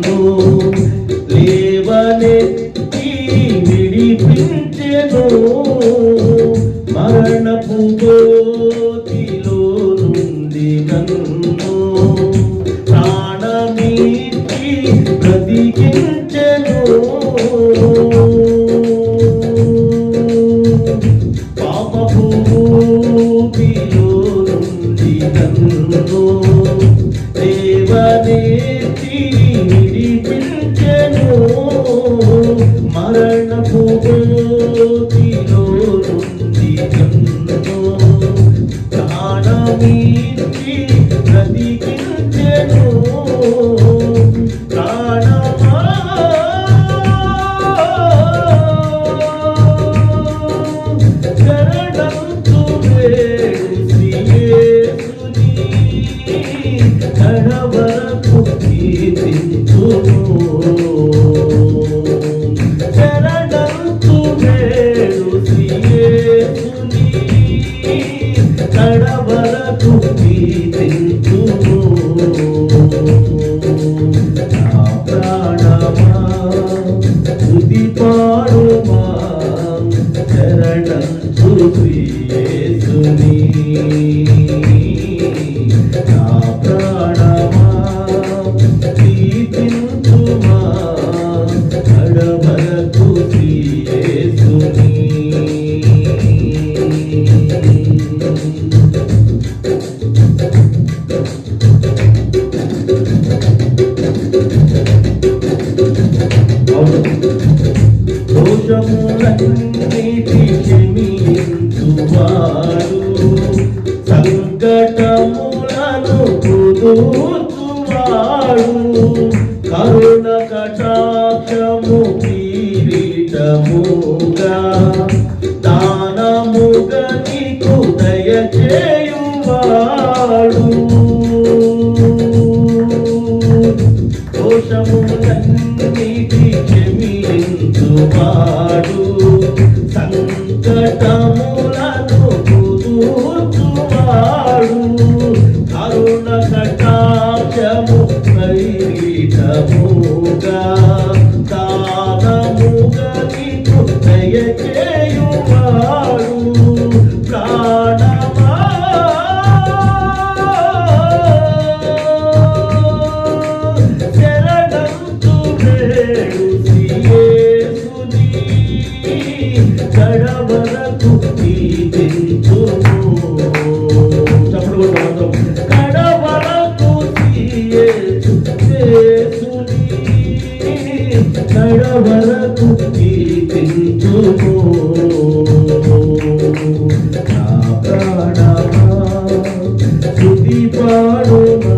నిన్ను లేవనెత్తి విడిపించెను. మరణపు గోతిలో నుండి నన్ను ప్రాణమీటి de Cristo. నీటి క్షమించువాడు సంకటములను కుదుర్చువాడు కరుణ కటాక్షము కిరీటముగా దానముగా నీకు దయచేయువాడు. రాజ్యము ప్రీతముగా కడవరకు కీర్తించుము నా ప్రాణమా స్తుతి పాడుమా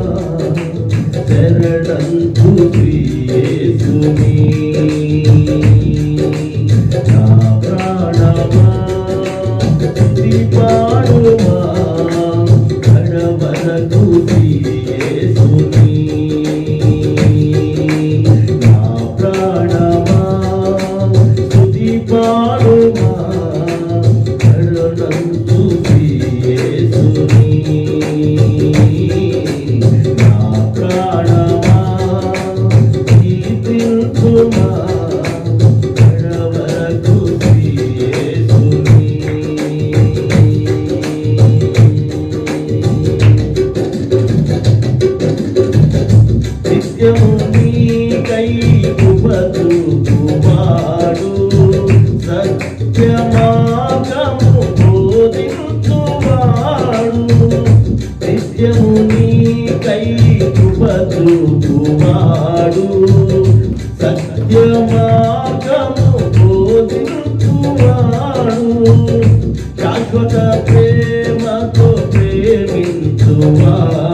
శరణంతు యేసుని నా ప్రాణమా స్తుతి పాడుమా కడవరకు యేసుని నిత్యము నీకై కృపతు కుమారు సత్యమాగము బోధించువాడు. శాశ్వత ప్రేమతో ప్రేమించువాడు.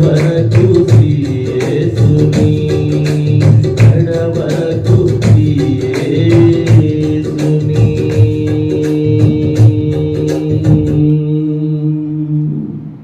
ಬರತು